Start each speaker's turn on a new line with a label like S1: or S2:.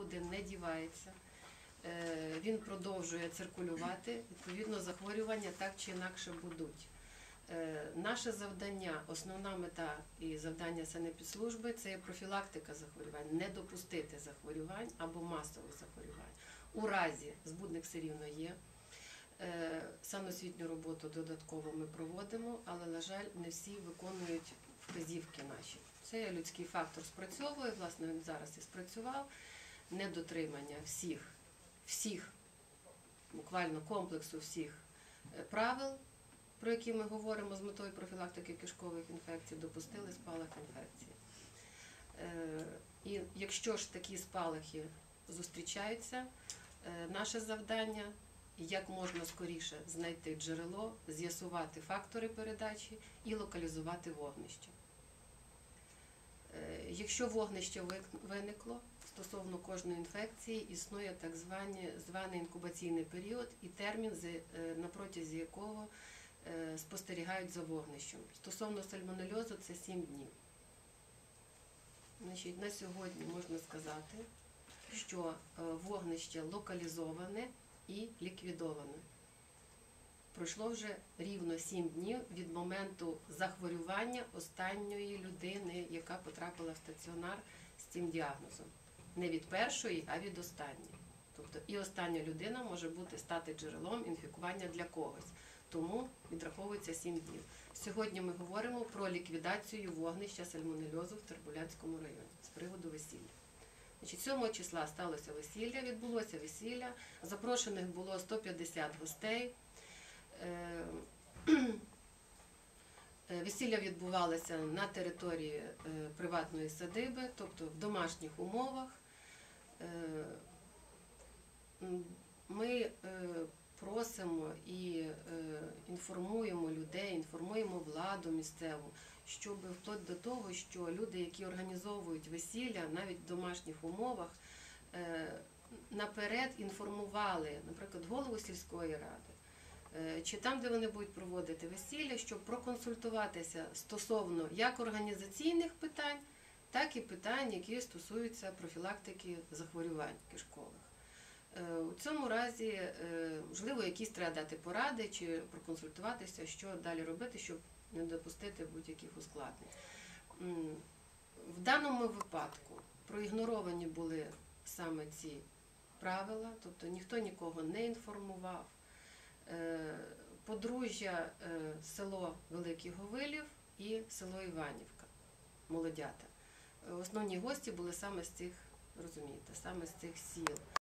S1: нікуди не дівається. Е, Він продовжує циркулювати. Відповідно, захворювання так чи інакше будуть. Е, Наше завдання, основна мета і завдання санепідслужби це є профілактика захворювань, не допустити захворювань або масових захворювань. У разі збудник все рівно є. Е, Саносвітню роботу додатково ми проводимо, але, на жаль, не всі виконують вказівки наші. Це людський фактор спрацьовує, власне, він зараз і спрацював. Недотримання всіх, всіх, буквально комплексу всіх е, правил, про які ми говоримо з метою профілактики кишкових інфекцій, допустили спалах інфекції. Е, І якщо ж такі спалахи зустрічаються, е, наше завдання як можна скоріше знайти джерело, з'ясувати фактори передачі і локалізувати вогнище. Якщо вогнище виникло, стосовно кожної інфекції існує так звані, званий інкубаційний період і термін, е, на протязі якого е, спостерігають за вогнищем. Стосовно сальмонельозу це 7 днів. Значить, на сьогодні можна сказати, що е, вогнище локалізоване і ліквідоване. Пройшло вже рівно 7 днів від моменту захворювання останньої людини, яка потрапила в стаціонар з цим діагнозом. Не від першої, а від останньої. Тобто і остання людина може бути стати джерелом інфікування для когось. Тому відраховується 7 днів. Сьогодні ми говоримо про ліквідацію вогнища сальмонельозу в Тербулянському районі з приводу весілля. Значить, 7 числа сталося весілля, відбулося весілля. Запрошених було 150 гостей. Е, е, Весілля відбувалося на території е, приватної садиби, тобто в домашніх умовах. Е, Ми е, просимо і е, інформуємо людей, інформуємо владу місцеву, щоб вплоть до того, що люди, які організовують весілля, навіть в домашніх умовах, наперед інформували, наприклад, голову сільської ради. Чи там, де вони будуть проводити весілля, щоб проконсультуватися стосовно як організаційних питань, так і питань, які стосуються профілактики захворювань кишкових. Е, У цьому разі, е, можливо, якісь треба дати поради чи проконсультуватися, що далі робити, щоб не допустити будь-яких ускладнень. В даному випадку проігноровані були саме ці правила, тобто ніхто нікого не інформував. Е, Подружжя село Великий Говилів і село Іванівка, молодята. Основні гості були саме з цих, розумієте, саме з цих сіл.